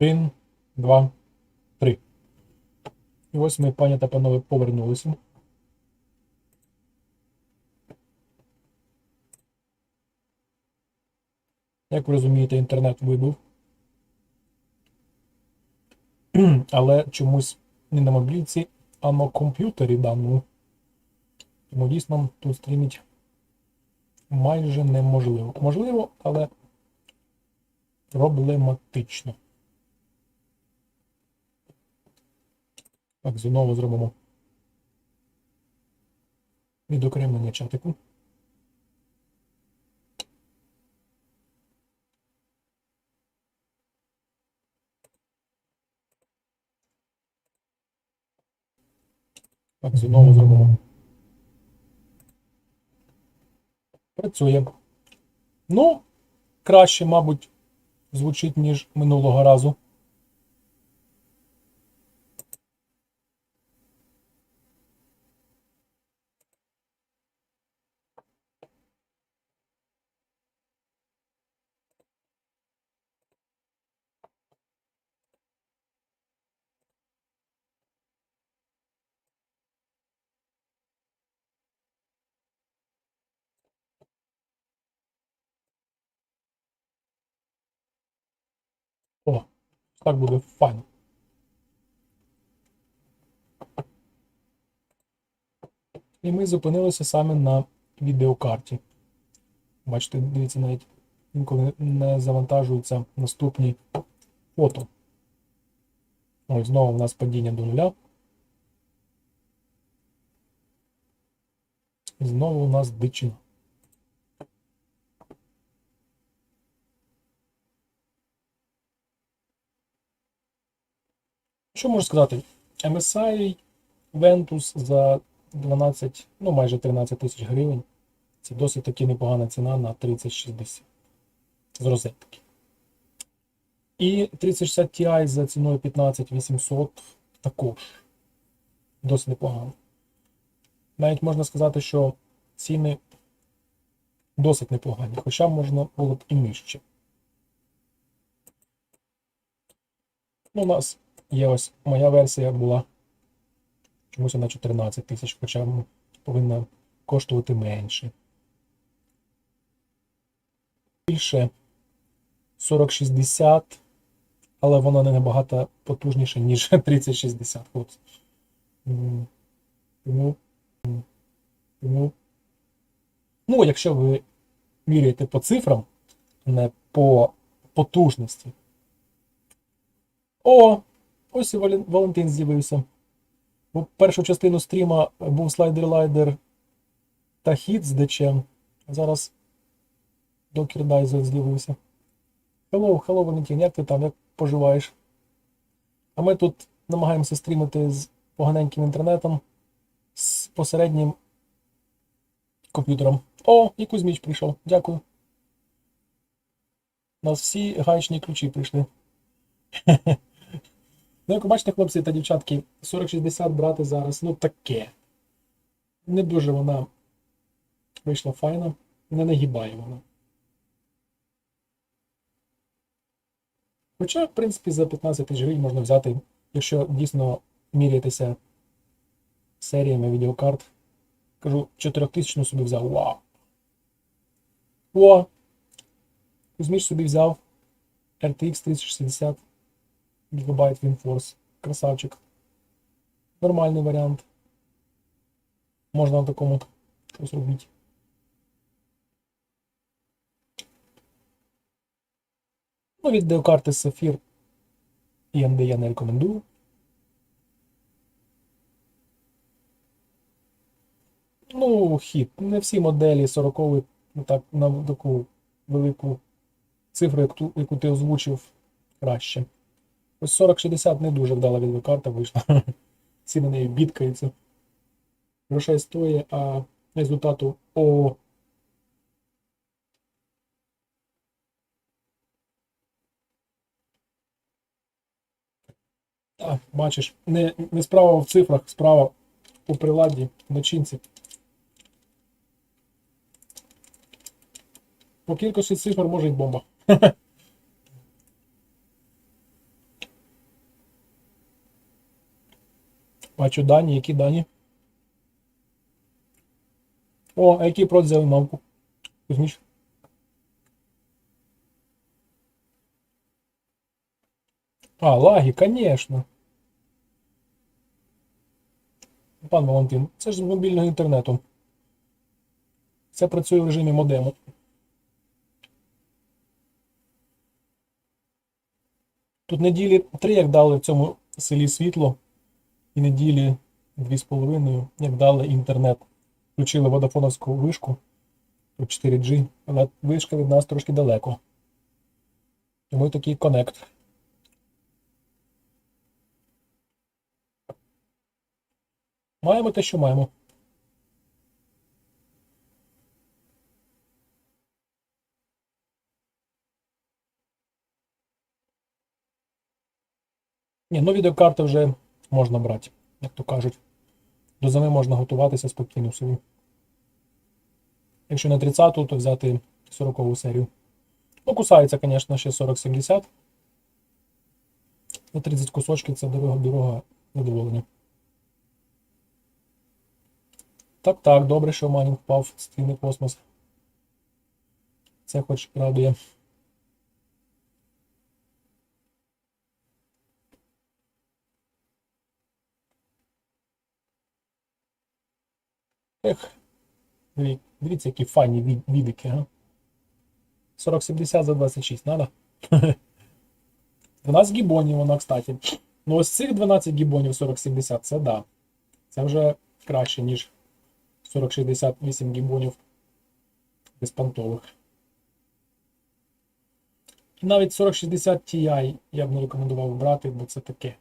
Один, два, три. І ось ми, пані та панове, повернулися. Як ви розумієте, інтернет вибув. Але чомусь не на мобільці, а на комп'ютері даному. Тому дійсно тут стріміть майже неможливо. Можливо, але проблематично. Так, знову зробимо відокремлення чатику. Так, знову зробимо. Працює. Ну, краще, мабуть, звучить, ніж минулого разу. О, так буде файно. І ми зупинилися саме на відеокарті. Бачите, дивіться, навіть інколи не завантажуються наступні фото. Ось знову у нас падіння до нуля. І знову у нас дичина. Що можу сказати? MSI Ventus за 12, ну майже 13 тисяч гривень. Це досить таки непогана ціна на 3060 з розетки. І 3060 Ti за ціною 15800 також досить непогано. Навіть можна сказати, що ціни досить непогані, хоча можна було б і нижче. Ну, у нас є ось моя версія була чомусь на 14 тисяч, хоча повинна коштувати менше. Більше 4060, але воно не набагато потужніше, ніж 3060. От. Тому, тому, ну, якщо ви міряєте по цифрам, не по потужності. О, ось і Валентин з'явився. Бо першу частину стріма був слайдер-лайдер та хід з дечем. Зараз Докер Дайзер з'явився. Hello, hello, Валентин, як ти там, як поживаєш? А ми тут намагаємося стрімити з поганеньким інтернетом, з посереднім комп'ютером. О, і Кузьміч прийшов. Дякую. У нас всі гаечні ключі прийшли. Ну, як бачите, хлопці та дівчатки, 4060 брати зараз, ну таке. Не дуже вона вийшла файна, не нагибає вона. Хоча, в принципі, за 15 тисяч гривень можна взяти, якщо дійсно мірятися серіями відеокарт. Кажу, 4000 собі взяв. Вау! О! Кузьміч собі взяв RTX 3060 ГБ WinForce. Красавчик. Нормальний варіант. Можна на такому щось робити. Ну, відеокарти Sapphire і AMD я не рекомендую. Ну, хід. Не всі моделі 40 ну так, на таку велику цифру, яку ти озвучив, краще. Ось 4060 не дуже вдала відеокарта вийшла. Всі на неї бідкаються. Грошей стоїть, а результату о. Так, бачиш, не, не справа в цифрах, справа у приладі, начинці. По кількості цифр може й бомба. Бачу дані, які дані. О, а який прот взяли мавку? Кузьміч. А, лаги, конечно. Пан Валентин, це ж з мобільного інтернету. Це працює в режимі модему. Тут неділі три, як дали в цьому селі світло, і неділі дві з половиною, як дали інтернет. Включили водофоновську вишку тут 4G, але вишка від нас трошки далеко. Тому такий коннект. Маємо те, що маємо. Ні, ну відеокарти вже можна брати, як то кажуть. До зими можна готуватися спокійно собі. Якщо не 30-ту, то взяти 40-ту серію. Ну, кусається, звісно, ще 40-70. На 30 кусочків це дорога, дорога задоволення. Так, так, добре, що Манінг впав в стіни космос. Це хоч радує. Ех, диві- дивіться, які файні відики, а. 4070 за 26, надо? 12 гібонів вона, кстати. Ну ось цих 12 гібонів 4070, це да. Це вже краще, ніж 4068 гібонів безпонтових. І навіть 4060 Ti я б не рекомендував брати, бо це таке.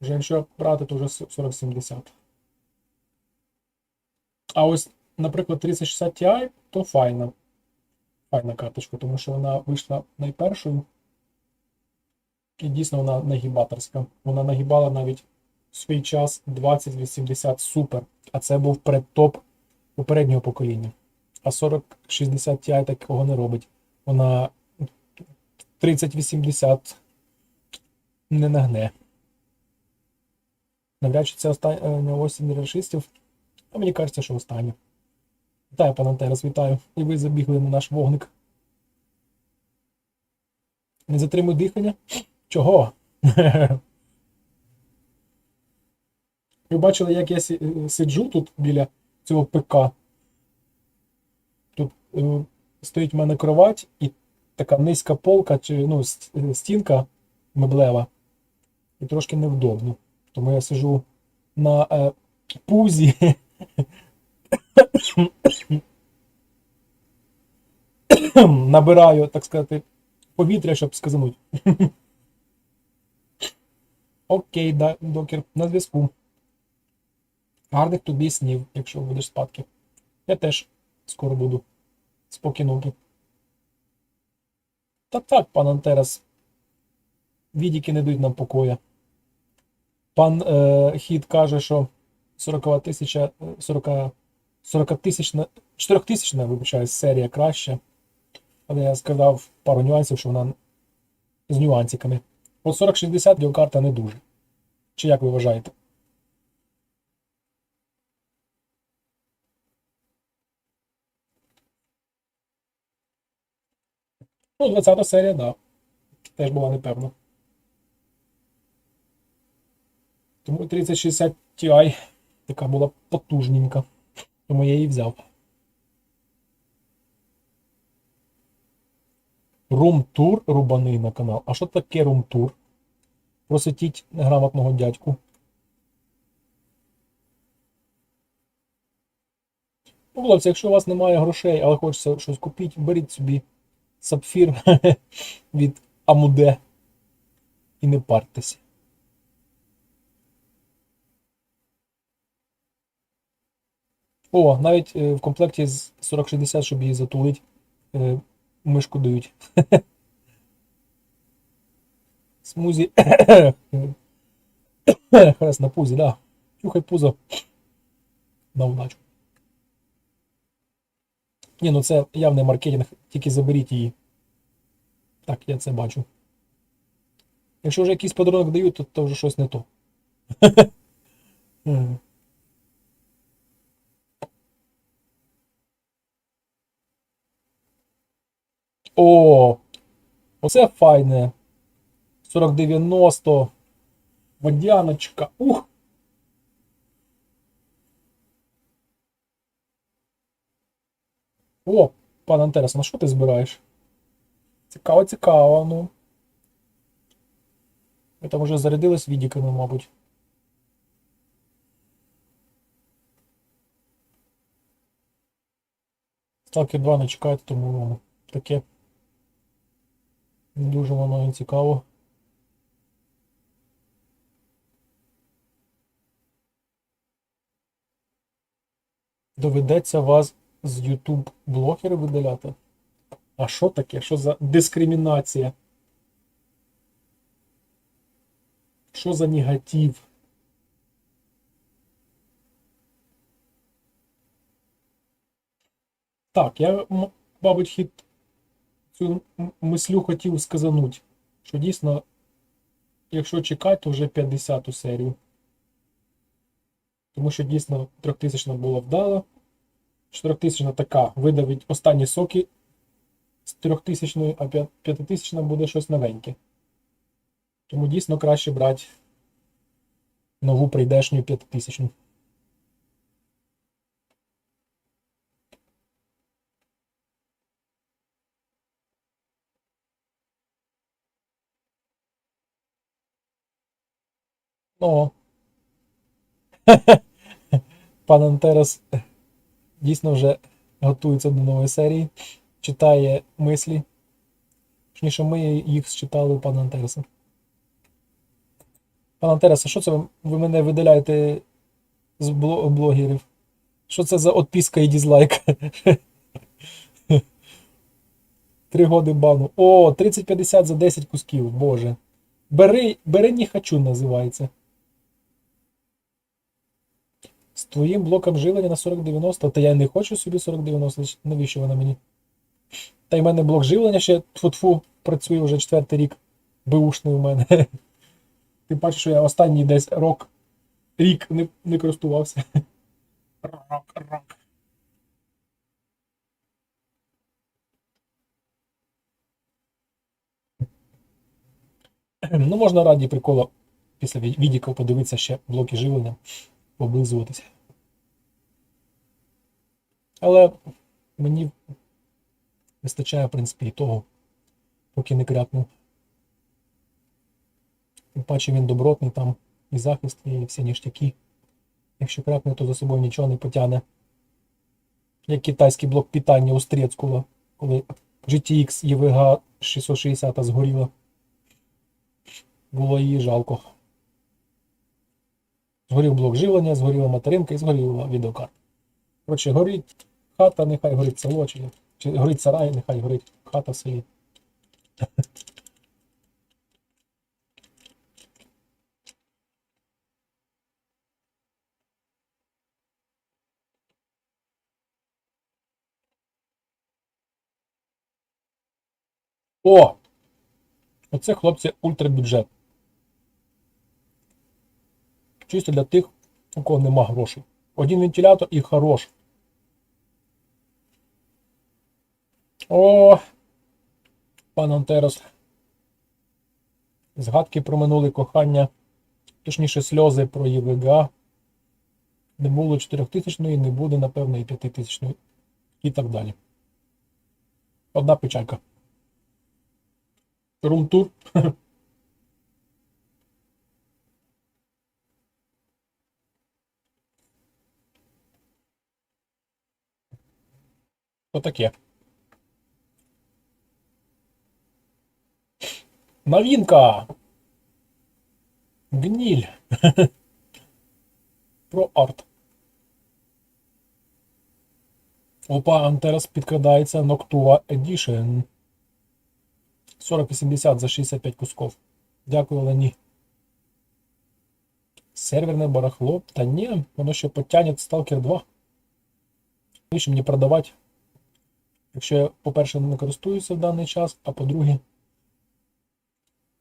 Вже якщо брати, то вже 4070. А ось, наприклад, 3060 Ti, то файна. Файна карточка, тому що вона вийшла найпершою. І дійсно вона нагібаторська. Вона нагибала навіть в свій час 2080 Super. А це був предтоп попереднього покоління. А 4060 Ti такого не робить. Вона 3080 не нагне. Навряд чи це остання осінь рашистів. А мені кажеться, що останнє. Вітаю, пан Антерес, вітаю. І ви забігли на наш вогник. Не затримуй дихання? Чого? Ви бачили, як я е, сиджу тут біля цього ПК. Тут е, стоїть в мене кровать і така низька полка чи ну, е, стінка меблева. І трошки невдобно. Тому я сижу на е, пузі. Набираю, так сказати, повітря, щоб сказануть. Окей, да, докер, на зв'язку. Гарних тобі снів, якщо будеш спадки. Я теж скоро буду. Спокійнуки. Так так, пан Антерес. Відіки не дають нам покоя. Пан е, Хід каже, що 40 тисяча, е, 40, 40 тисячна, 4 тисячна, вибачаюсь, серія краще. Але я сказав пару нюансів, що вона з нюансиками. От 4060 відеокарта не дуже. Чи як ви вважаєте? Ну, 20 серія. Да. Теж була непевна. Тому 3060 Ti така була потужненька. Тому я її взяв. Румтур рубаний на канал. А що таке румтур? Проситіть неграмотного дядьку. Ну, якщо у вас немає грошей, але хочеться щось купити, беріть собі сапфір від Амуде і не партеся. О, навіть е, в комплекті з 4060, щоб її затулить, е, мишку дають. Смузі. Хрест на пузі, да. Чухай пузо. На удачу. Ні, ну це явний маркетинг, тільки заберіть її. Так, я це бачу. Якщо вже якийсь подарунок дають, то, то вже щось не то. О, оце файне. 4090. Водяночка. Ух! О, пан Антерес, на що ти збираєш? Цікаво, цікаво, ну. Ви там уже зарядились відіками, мабуть. Сталкер 2 не чекають, тому таке. Дуже воно цікаво. Доведеться вас з YouTube блогери видаляти. А що таке? Що за дискримінація? Що за негатив? Так, я, мабуть, хід цю мислю хотів сказануть, що дійсно, якщо чекати, то вже 50-ту серію. Тому що дійсно 3000 була вдала. 4000 така видавить останні соки з 3000, а 5000 буде щось новеньке. Тому дійсно краще брати нову прийдешню 5000. Ну. Пан Антерес дійсно вже готується до нової серії, читає мислі. Точніше, ми їх читали у пана Антереса. Пан Антерес, а що це ви, мене видаляєте з бло- блогерів? Що це за отписка і дізлайк? Три годи бану. О, 30-50 за 10 кусків, боже. Бери, бери не хочу, називається. З твоїм блоком живлення на 4090, та я не хочу собі 4090, навіщо вона мені? Та й в мене блок живлення ще тфу-тфу працює вже четвертий рік. Беушний у мене. Ти бачиш, що я останній десь рок, рік не, не користувався. Рок, рок. Ну, можна раді прикола після ві- подивитися ще блоки живлення, облизуватися. Але мені вистачає, в принципі, і того, поки не крякну. Тим паче він добротний, там і захист, і всі ніштяки. Якщо крякне, то за собою нічого не потягне. Як китайський блок питання у Стрецького, коли GTX EVGA 660 згоріла. Було її жалко. Згорів блок живлення, згоріла материнка і згоріла відеокарта. Коротше, горить хата, нехай горить село, чи, чи горить сарай, нехай горить хата в селі. О! Оце, хлопці, ультрабюджет. Чисто для тих, у кого нема грошей. Один вентилятор і хорош. О, пан Антерос. Згадки про минуле кохання, точніше сльози про ЄВГА. Не було 4000 не буде, напевно, і 5000 і так далі. Одна печалька. Румтур. Що таке? Новинка! Гниль. Про арт. Опа, Антерес підкрадається Noctua Edition. 4080 за 65 кусков. Дякую, але. Серверне барахло. Та ні, воно ще потягне Stalker 2. Навіщо мені продавати? Якщо я, по-перше, не користуюся в даний час, а по-друге,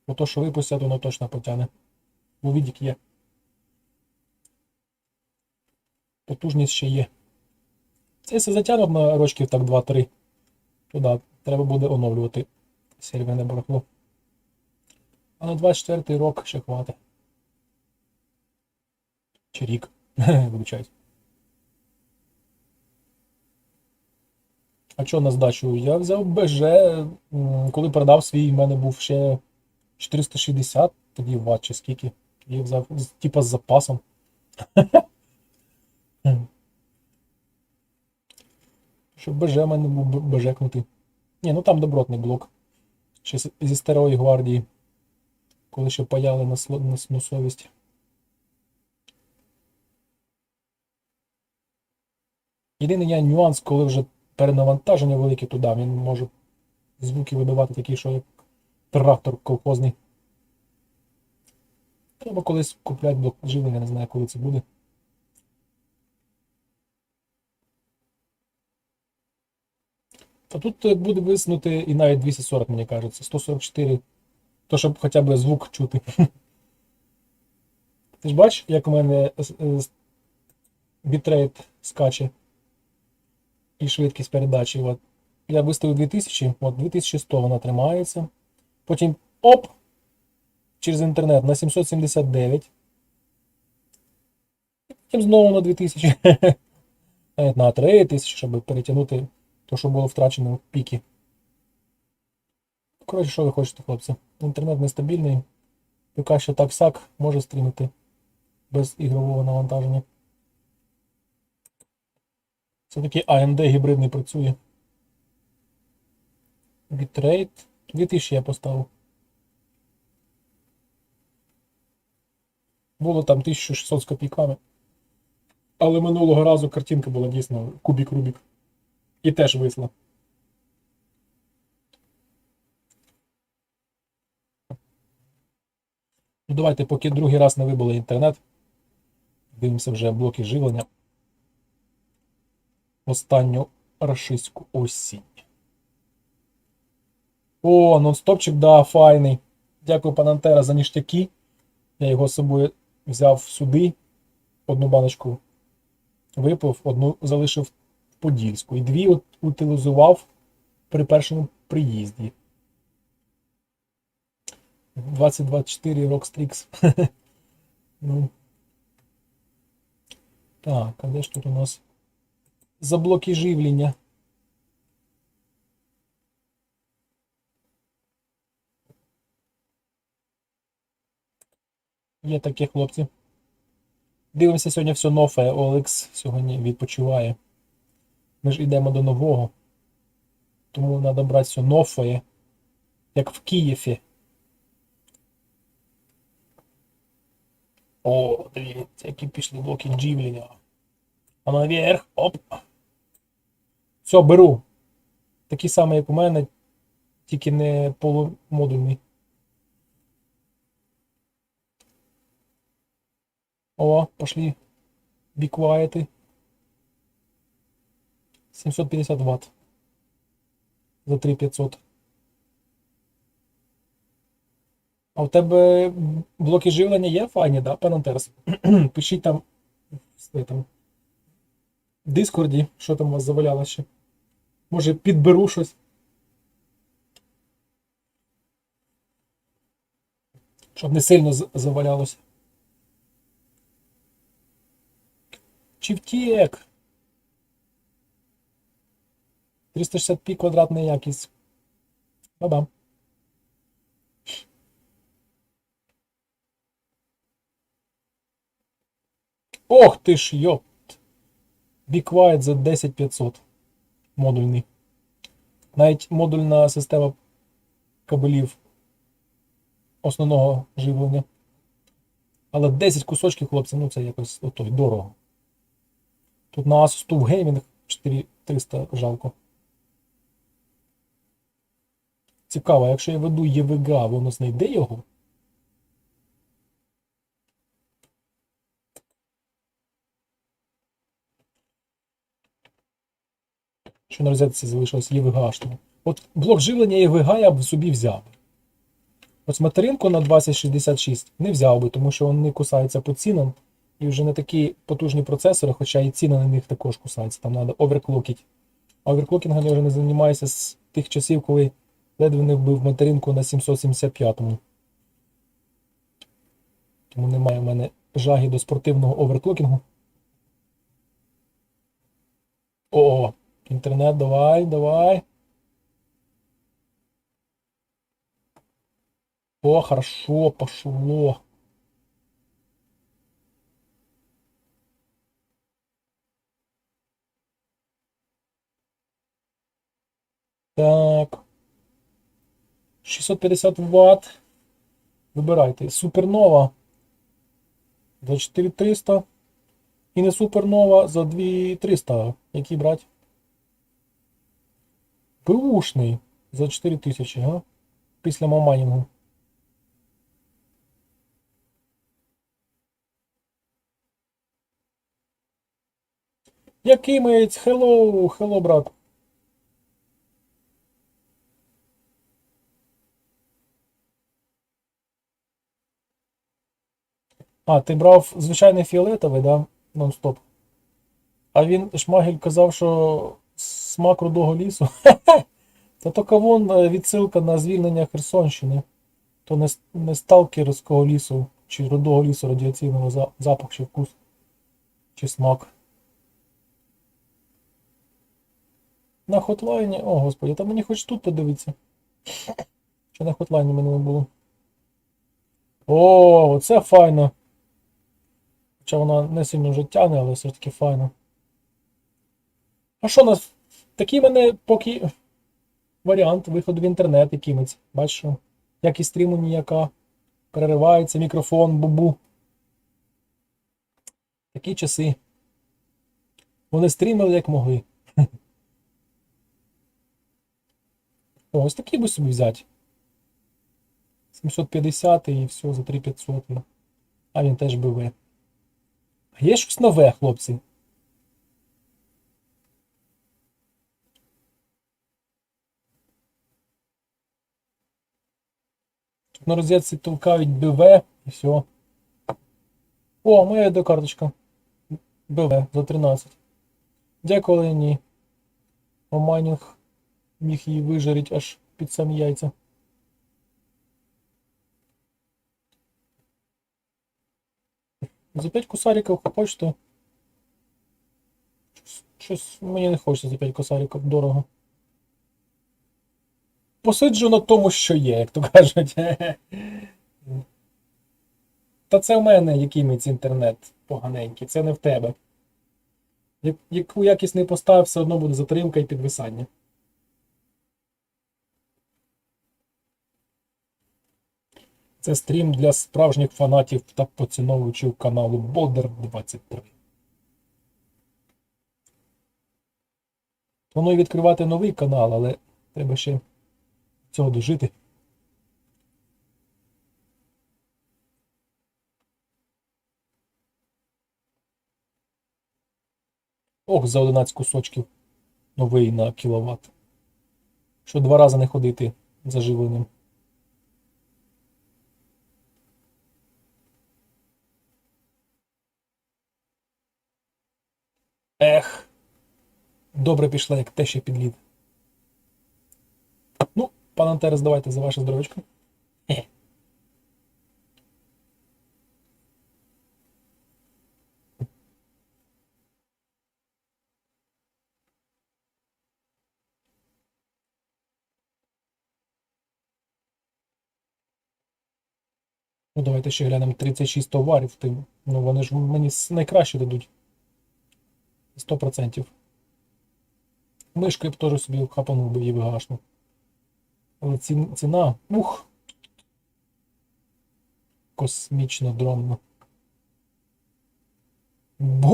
по то, що випустять, воно точно потягне. Бо відік є. потужність ще є. Це все затягнуть на рочків так 2-3. То да, треба буде оновлювати серверне барахло. А на 24 рок ще хватить. Чи рік. Вибачайте. А що на здачу? Я взяв БЖ, коли продав свій, в мене був ще 460, тоді ватт чи скільки. Я взяв типа з запасом. Щоб БЖ в мене був бежекнутий. Ні, ну там добротний блок. Ще зі старої гвардії. Коли ще паяли на, сло- на, на совість. Єдиний я нюанс, коли вже перенавантаження велике туди, він може звуки видавати такі, що як трактор колхозний. Треба колись купляти блок живлення, не знаю, коли це буде. Та тут е, буде виснути і навіть 240, мені кажеться. 144. То, щоб хоча б звук чути. Ти ж бачиш, як у мене е, е, бітрейт скаче і швидкість передачі. От. Я виставив 2000, от 2100 вона тримається. Потім оп! Через інтернет на 779. І Потім знову на 2000. Навіть на 3000, щоб перетягнути те, що було втрачено в піки. Коротше, що ви хочете, хлопці? Інтернет нестабільний. Поки що так сак може стрімити без ігрового навантаження. Це такий AMD гібридний працює. Бітрейт. 2000 я поставив. Було там 1600 з копійками. Але минулого разу картинка була дійсно кубік Рубік. І теж висла. Ну, давайте, поки другий раз не вибили інтернет. Дивимося вже блоки живлення. Останню рашистську осінь. О, нонстопчик, да, файний. Дякую, панантера, за ніштяки. Я його з собою взяв сюди. Одну баночку випив, одну залишив в Подільську. І дві утилізував при першому приїзді. 2024 Rockstrix. ну. Так, а де ж тут у нас за блоки живлення? Є такі хлопці. Дивимося сьогодні все нове. Олекс сьогодні відпочиває. Ми ж йдемо до нового. Тому треба брати все нове, як в Києві. О, дивіться, які пішли блоки джівлення. А наверх, оп. Все, беру. Такі самі, як у мене, тільки не полумодульний. О, пошли. Quiet. 750 Вт. За 3500. А у тебе блоки живлення є файні, да, Панантерс? Пишіть там в Дискорді, що там у вас заваляло ще. Може підберу щось. Щоб не сильно завалялося. Чи втік? 360p квадратна якість. Ба-бам. Ох ти ж, йоп. Be Quiet за 10500. Модульний. Навіть модульна система кабелів основного живлення. Але 10 кусочків, хлопці, ну це якось отой дорого. Тут на Asus TUF Gaming 4300 жалко. Цікаво, якщо я веду EVGA, воно знайде його? Що на розетці залишилось EVGA. От блок живлення EVGA я б собі взяв. Ось материнку на 2066 не взяв би, тому що він не кусається по цінам. І вже не такі потужні процесори, хоча і ціни на них також кусаються. Там треба оверклокіть. А оверклокінгом я вже не займаюся з тих часів, коли ледве не вбив материнку на 775-му. Тому немає в мене жаги до спортивного оверклокінгу. О, інтернет, давай, давай. О, хорошо, пошло. Так. 650 Вт. Вибирайте. Супернова за 4300. І не супернова за 2300. Який брати? Бушний за 4000, га? Після маманінгу. Який мець? Хеллоу, хеллоу, брат. А, ти брав звичайний фіолетовий, да? Нон-стоп. А він шмагель казав, що смак рудого лісу. Та то кавун е, відсилка на звільнення Херсонщини. То не, не сталкерського лісу, чи рудого лісу радіаційного за- запах чи вкус, чи смак. На хотлайні. О, господи, та мені хоч тут подивитися. Чи на хотлайні мене не було. О, оце файно. Хоча вона не сильно вже тягне, але все ж таки файно. А що у нас? Такий мене поки варіант виходу в інтернет якимось. Бачиш, що якість стріму ніяка. Переривається мікрофон, бубу. Такі часи. Вони стрімили як могли. Ось такий би собі взяти. 750 і все за 3500. А він теж БВ. Є щось нове, хлопці? На розетці толкають БВ і все. О, моя ID-карточка. БВ за 13. Дякую, але ні. Оманінг міг її вижарить аж під самі яйця. За 5 косариків хочете? Щось- мені не хочеться за 5 косариків дорого. Посиджу на тому, що є, як то кажуть. Та це в мене якимось інтернет поганенький, це не в тебе. Яку якість не поставив, все одно буде затримка і підвисання. Це стрім для справжніх фанатів та поціновувачів каналу Болдер 23. Планую відкривати новий канал, але треба ще цього дожити. Ох, за 11 кусочків новий на кіловат. Що два рази не ходити заживленим. Ех. Добре пішла, як те ще підліт. Ну, пан Антерес, давайте за ваше здоровечко. Ну, давайте ще глянемо 36 товарів. Ти, ну, вони ж мені найкраще дадуть. 100%. Мишку я б теж собі хапанув би і вигашну. Але ці, ціна. Ух. Космічно дронно. Бо